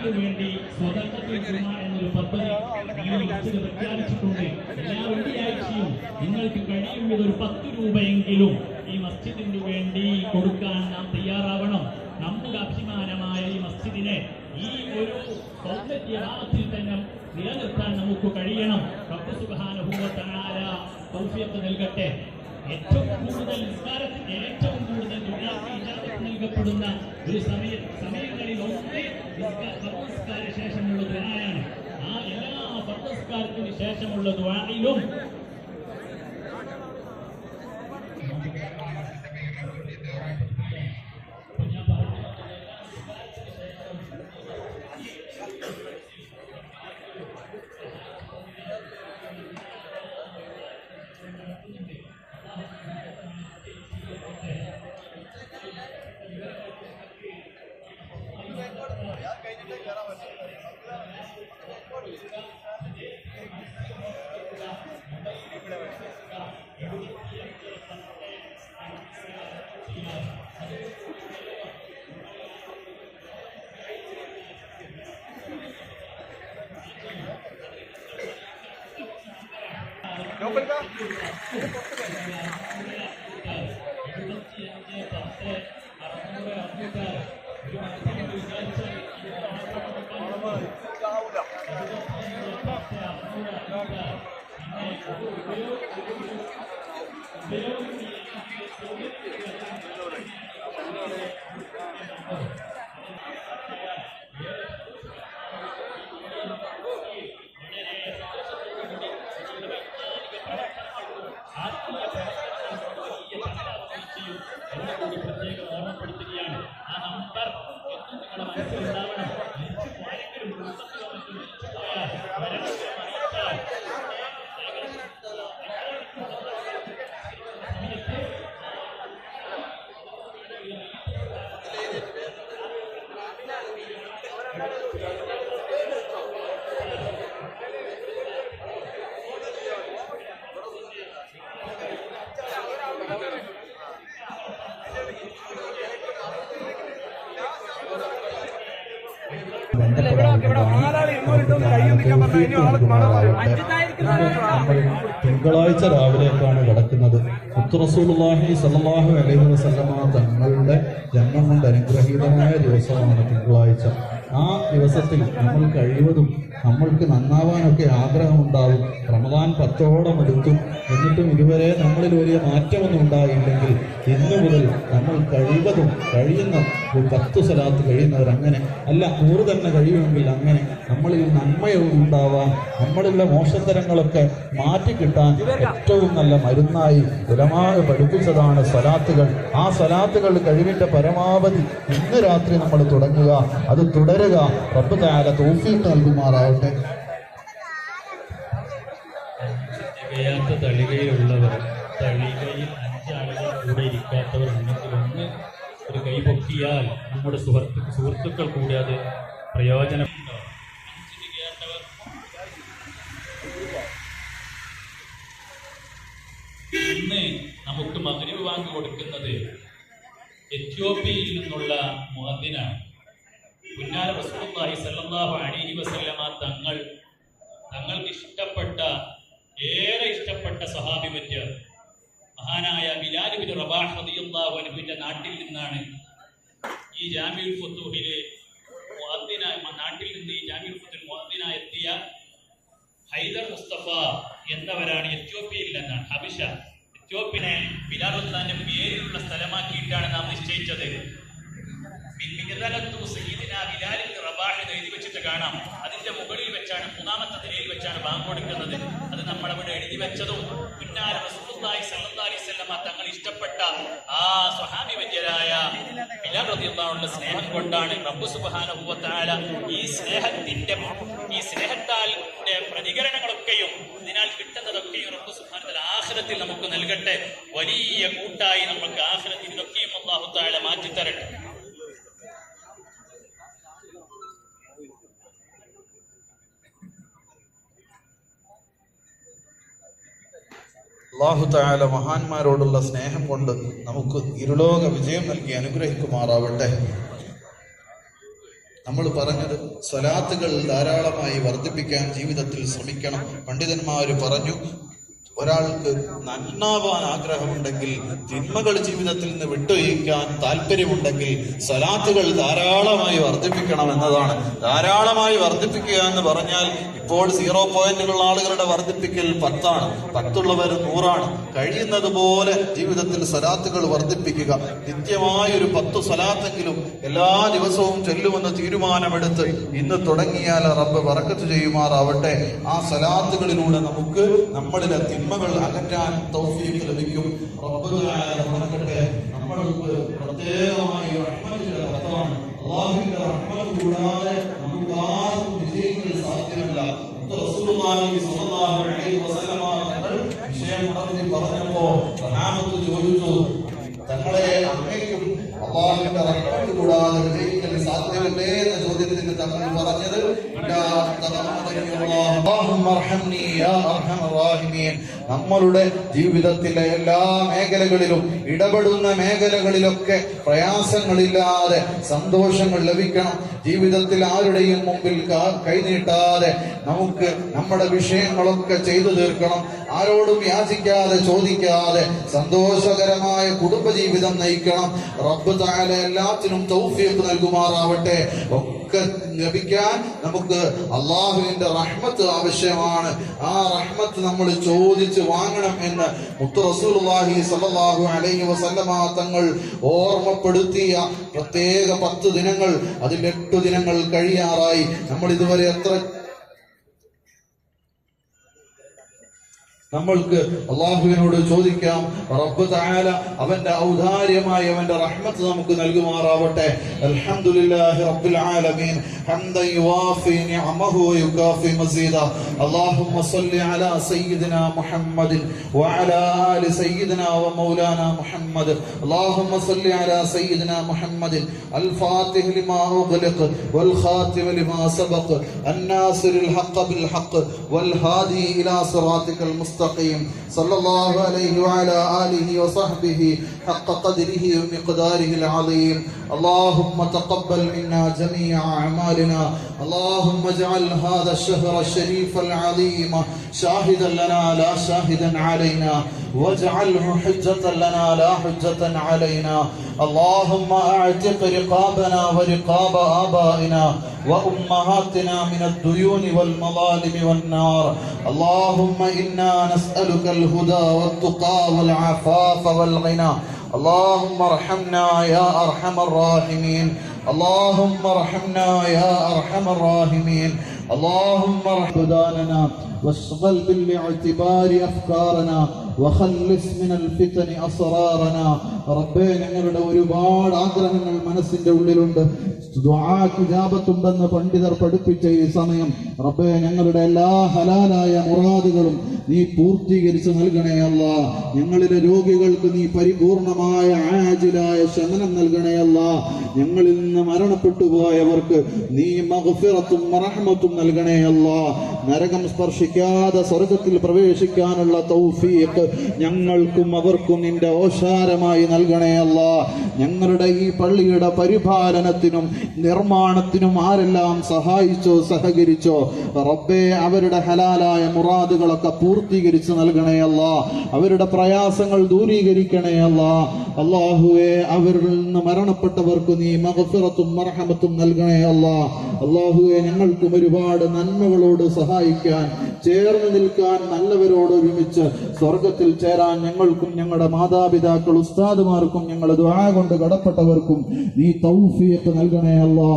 മസ്ജിദിന് വേണ്ടി കുർബാന എന്നൊരു പദ്ധതി പ്രഖ്യാപിച്ചിട്ടുണ്ട്. എല്ലാ വെള്ളിയാഴ്ചയും നിങ്ങൾക്ക് കഴിയുമെങ്കിൽ ഒരു പത്ത് രൂപയെങ്കിലും ഈ മസ്ജിദിന് വേണ്ടി കൊടുക്കാൻ നാം തയ്യാറാവണം. നമ്മുടെ അഭിമാനമായ ഈ മസ്ജിദിനെ ഈ ഒരു സൗന്ദര്യഭാവത്തിൽ തന്നെ നിലനിർത്താൻ നമുക്ക് കഴിയണം. റബ്ബ് തൗഫീഖ് നൽകട്ടെ. ഏറ്റവും കൂടുതൽ നിസ്കാരത്തിന് ഏറ്റവും കൂടുതൽ നൽകപ്പെടുന്ന ഒരു സമയ സമയങ്ങളിൽ ഫർദ് ശേഷമുള്ള ദുആയാണ്. ആ എല്ലാ ഫർദസ്കാരത്തിന് ശേഷമുള്ള ദുആയിലും എഴുപത്തിയഞ്ച് പത്ത് Gracias. തിങ്കളാഴ്ച രാവിലേക്കാണ് കിടക്കുന്നത്. മുത്തുറസൂലുള്ളാഹി സല്ലല്ലാഹു അലൈഹി വസല്ലമ തങ്ങളുടെ ജന്മം കൊണ്ട് അനുഗ്രഹീതമായ ദിവസമാണ് തിങ്കളാഴ്ച. ആ ദിവസത്തിൽ നമ്മൾ കഴിവതും നമ്മൾക്ക് നന്നാവാനൊക്കെ ആഗ്രഹമുണ്ടാവും. റമദാൻ പത്തോളം എടുത്തു. എന്നിട്ടും ഇതുവരെ നമ്മളിൽ വലിയ മാറ്റമൊന്നും ഉണ്ടായില്ലെങ്കിൽ ഇന്നു മുതൽ നമ്മൾ കഴിവതും കഴിയുന്ന ഒരു പത്ത് സ്ഥലത്ത് കഴിയുന്നവർ അങ്ങനെ അല്ല നൂറ് തന്നെ കഴിയുമെങ്കിൽ അങ്ങനെ നമ്മളിൽ നന്മയും ഉണ്ടാവാൻ നമ്മളിലെ മോശത്തരങ്ങളൊക്കെ മാറ്റിക്കിട്ടാൻ ഏറ്റവും നല്ല മരുന്നായി ഉലമാവ് പഠിപ്പിച്ചതാണ് സ്വലാത്തുകൾ. ആ സ്വലാത്തുകൾ കഴിവിന്റെ പരമാവധി ഇന്ന് രാത്രി നമ്മൾ തുടങ്ങുക. അത് തുടരുക. റബ്ബ് താല തോഫീട്ട് നൽകുമാറാവട്ടെ തികയാത്ത തളികയിൽ ഇരിക്കാത്തവർ ഒരു കൈ പൊക്കിയാൽ നമ്മുടെ സുഹൃത്തു സുഹൃത്തുക്കൾ കൂടി അത് പ്രയോജനം ഇന്ന് നമുക്ക് മകരീവ് വാങ്ങി കൊടുക്കുന്നത് എത്യോപ്യയിൽ നിന്നുള്ള മുഹദ്ദിനാണ്. പുന്നാല റസൂലുള്ളാഹി സല്ലല്ലാഹു അലൈഹി വസല്ലമ തങ്ങൾ തങ്ങൾക്ക് ഇഷ്ടപ്പെട്ട ഏറെ ഇഷ്ടപ്പെട്ട സഹാബി മഹാനായ ബിലാൽ ബിൻ റബാഹ് റളിയല്ലാഹു നാട്ടിൽ നിന്നാണ് ഈ ജാമിഉൽ ഫുത്തൂഹിലെ മുഅദ്ദിനായ നാട്ടിൽ നിന്ന് ഈ ജാമിഉൽ ഫുത്തുൽ മുഅദ്ദിനായി എത്തിയ ഹൈദർ മുസ്തഫ എന്നവരാണ് എത്യോപ്യയിൽ നിന്നാണ് ഹബിഷ. എത്യോപ്യനെ ബിലാൽ ഉസ്താന്റെ പേരിലുള്ള സ്ഥലമാക്കിയിട്ടാണ് നാം നിശ്ചയിച്ചത്. എഴുതി വെച്ചിട്ട് കാണാം. അതിന്റെ മുകളിൽ വെച്ചാണ് മൂന്നാമത്തെ നിലയിൽ വെച്ചാണ് ബാങ്ക് കൊടുക്കുന്നത്. അത് നമ്മൾ അവിടെ എഴുതി വെച്ചതും പിന്നാലെ റസൂലുള്ളാഹി അലൈഹി വസല്ലമ തങ്ങൾ ഇഷ്ടപ്പെട്ട ആ സ്വഹാബി വര്യരായ ബിലാൽ സ്നേഹം കൊണ്ടാണ് റബ്ബ് സുബ്ഹാനഹു വതആല ഈ സ്നേഹത്തിന്റെ ഈ സ്നേഹത്താൽ പ്രതികരണങ്ങളൊക്കെയും അതിനാൽ കിട്ടുന്നതൊക്കെയും റബ്ബ് സുഹാനത്തിൽ ആഹ്ലത്തിൽ നമുക്ക് നൽകട്ടെ. വലിയ കൂട്ടായി നമുക്ക് ആഖിറത്തിൽ ഇതൊക്കെയും അല്ലാഹു മാറ്റിത്തരട്ടെ. മാറ്റി തരട്ടെ അള്ളാഹു താല മഹാന്മാരോടുള്ള സ്നേഹം കൊണ്ട് നമുക്ക് ഇരുലോക വിജയം നൽകി അനുഗ്രഹിക്കുമാറാവട്ടെ. നമ്മൾ പറഞ്ഞത് സ്വലാത്തുകൾ ധാരാളമായി വർദ്ധിപ്പിക്കാൻ ജീവിതത്തിൽ ശ്രമിക്കണം. പണ്ഡിതന്മാർ പറഞ്ഞു ഒരാൾക്ക് നന്നാവാൻ ആഗ്രഹമുണ്ടെങ്കിൽ തിന്മകൾ ജീവിതത്തിൽ നിന്ന് വിട്ടൊഴിക്കാൻ താല്പര്യമുണ്ടെങ്കിൽ സലാത്തുകൾ ധാരാളമായി വർദ്ധിപ്പിക്കണം എന്നതാണ് ധാരാളമായി വർദ്ധിപ്പിക്കുക എന്ന് പറഞ്ഞാൽ ഇപ്പോൾ സീറോ പോയിന്റുള്ള ആളുകളുടെ വർദ്ധിപ്പിക്കൽ പത്താണ്. പത്തുള്ളവർ നൂറാണ്. കഴിയുന്നത് പോലെ ജീവിതത്തിൽ സലാത്തുകൾ വർദ്ധിപ്പിക്കുക. നിത്യമായ ഒരു പത്ത് സലാത്തെങ്കിലും എല്ലാ ദിവസവും ചൊല്ലുമെന്ന് തീരുമാനമെടുത്ത് ഇന്ന് തുടങ്ങിയാൽ റബ്ബ് വറക്കത്ത് ചെയ്യുമാറാവട്ടെ. ആ സലാത്തുകളിലൂടെ നമുക്ക് നമ്മളിലെ തിന്മകൾ അകറ്റാൻ തൗഫീഖ് ലഭിക്കും. റബ്ബ് തആല പറക്കട്ടെ നമ്മൾക്ക് പ്രത്യേകമായി റഹ്മത്തിന്റെ പത്രമാണ് അള്ളാഹുവിന്റെ റഹ്മത്ത് കൂടാതെ നമുക്ക് ആർക്കും വിജയിക്കാൻ സാധ്യമല്ല വിഷയം ഉണർത്തി പറഞ്ഞപ്പോ സഹാബത്ത് ചോദിച്ചു തങ്ങളെ അങ്ങേക്കും അള്ളാഹുവിന്റെ റഹ്മത്ത് കൂടാതെ വിജയിക്കൽ സാധ്യമല്ലേ? എന്ന ചോദ്യത്തിന് തങ്ങൾ പറഞ്ഞത്. അല്ലാഹുമ്മ അർഹംനി യാ അർഹമർ റാഹിമീൻ. നമ്മളുടെ ജീവിതത്തിലെ എല്ലാ മേഖലകളിലും ഇടപെടുന്ന മേഖലകളിലൊക്കെ പ്രയാസങ്ങളില്ലാതെ സന്തോഷങ്ങൾ ലഭിക്കണം. ജീവിതത്തിൽ ആരുടെയും മുമ്പിൽ കൈനീട്ടാതെ നമുക്ക് നമ്മുടെ വിഷയങ്ങളൊക്കെ ചെയ്തു തീർക്കണം. ആരോടും യാചിക്കാതെ ചോദിക്കാതെ സന്തോഷകരമായ കുടുംബജീവിതം നയിക്കണം. റബ്ബ് താല എല്ലാത്തിനും തൗഫീഖ് നൽകുമാറാവട്ടെ. ഒക്കെ ലഭിക്കാൻ നമുക്ക് അള്ളാഹുവിന്റെ റഹ്മത്ത് ആവശ്യമാണ്. ആ റഹ്മത്ത് നമ്മൾ ചോദിച്ച് വാങ്ങണം എന്ന് മുത്തു റസൂലുള്ളാഹി സ്വല്ലല്ലാഹു അലൈഹി വസല്ലമ തങ്ങൾ ഓർമ്മപ്പെടുത്തിയ പ്രത്യേക പത്ത് ദിനങ്ങൾ അതിൽ എട്ടു ദിനങ്ങൾ കഴിയാറായി. നമ്മൾ ഇതുവരെ എത്ര നമ്മൾക്ക് അള്ളാഹുവിനോട് ചോദിക്കാം റബ്ബ് തആല അവന്റെ ഔദാര്യമായി അവന്റെ റഹ്മത്ത് നമുക്ക് നൽകുമാറാവട്ടെ അൽഹംദുലില്ലാഹി റബ്ബിൽ ആലമീൻ ഹംദൻ യുവാഫി നിഅമഹു വയുകാഫി മസീദ اللهم صل على سيدنا محمد وعلى آل سيدنا ومولانا محمد اللهم صل على سيدنا محمد الفاتح لما أغلق والخاتم لما سبق الناصر الحق بالحق والهادي إلى صراطك المستقيم صلى الله عليه وعلى آله وصحبه حق قدره ومقداره العظيم. اللهم تقبل منا جميع أعمالنا. اللهم اجعل هذا الشهر الشريف العظيم شاهدا لنا لا شاهدا علينا. واجعله حجة لنا لا حجة علينا. اللهم أعتق رقابنا ورقاب آبائنا. وأمهاتنا من الديون والمظالم والنار اللهم إنا نسألك الهدى والتقى والعفاف والغنى اللهم ارحمنا يا أرحم الراحمين اللهم ارحمنا يا أرحم الراحمين اللهم ارحم داننا واشغل بالاعتبار أفكارنا وخلص من الفتن أسرارنا റബ്ബേ ഞങ്ങളുടെ ഒരുപാട് ആഗ്രഹങ്ങൾ മനസ്സിന്റെ ഉള്ളിലുണ്ട് ദുആക്ക് ഇജാബത്തുണ്ടെന്ന് പണ്ഡിതർ പഠിപ്പിച്ച ഈ സമയം റബ്ബെ ഞങ്ങളുടെ എല്ലാ ഹലാലായ മുറാദുകളും നീ പൂർത്തീകരിച്ച് നൽകണേ അല്ല. ഞങ്ങളിലെ രോഗികൾക്ക് നീ പരിപൂർണമായ ആജിലായ ശമനം നൽകണേ അല്ല. ഞങ്ങളിൽ നിന്ന് മരണപ്പെട്ടു പോയവർക്ക് നീ മഹഫിറത്തും മറഹമത്തും നൽകണേ അല്ല. നരകം സ്പർശിക്കാതെ സ്വർഗത്തിൽ പ്രവേശിക്കാനുള്ള തൗഫീഖ് ഞങ്ങൾക്കും അവർക്കും നിന്റെ ഓശാരമായി നൽകണേ അല്ല. ഞങ്ങളുടെ ഈ പള്ളിയുടെ പരിപാലനത്തിനും നിർമ്മാണത്തിനും ആരെല്ലാം സഹായിച്ചോ സഹകരിച്ചോ റബ്ബെ അവരുടെ ഹലാലായ മുറാദുകളൊക്കെ പൂർത്തീകരിച്ച് നൽകണേ അല്ല. അവരുടെ പ്രയാസങ്ങൾ ദൂരീകരിക്കണേ അല്ല. അള്ളാഹുവെ അവരിൽ നിന്ന് മരണപ്പെട്ടവർക്ക് നീ മഹഫിറത്തും മർഹമത്തും നൽകണേ അല്ല. അള്ളാഹുവെ ഞങ്ങൾക്കും ഒരുപാട് നന്മകളോട് സഹായിക്കാൻ ചേർന്ന് നിൽക്കാൻ നല്ലവരോട് ഒരുമിച്ച് സ്വർഗത്തിൽ ചേരാൻ ഞങ്ങൾക്കും ഞങ്ങളുടെ മാതാപിതാക്കൾ ഉസ്താദുമാർക്കും ഞങ്ങളുടെ ദ്വാ കൊണ്ട് കടപ്പെട്ടവർക്കും നീ തൗഫിയൊക്കെ നൽകണേ അല്ലാ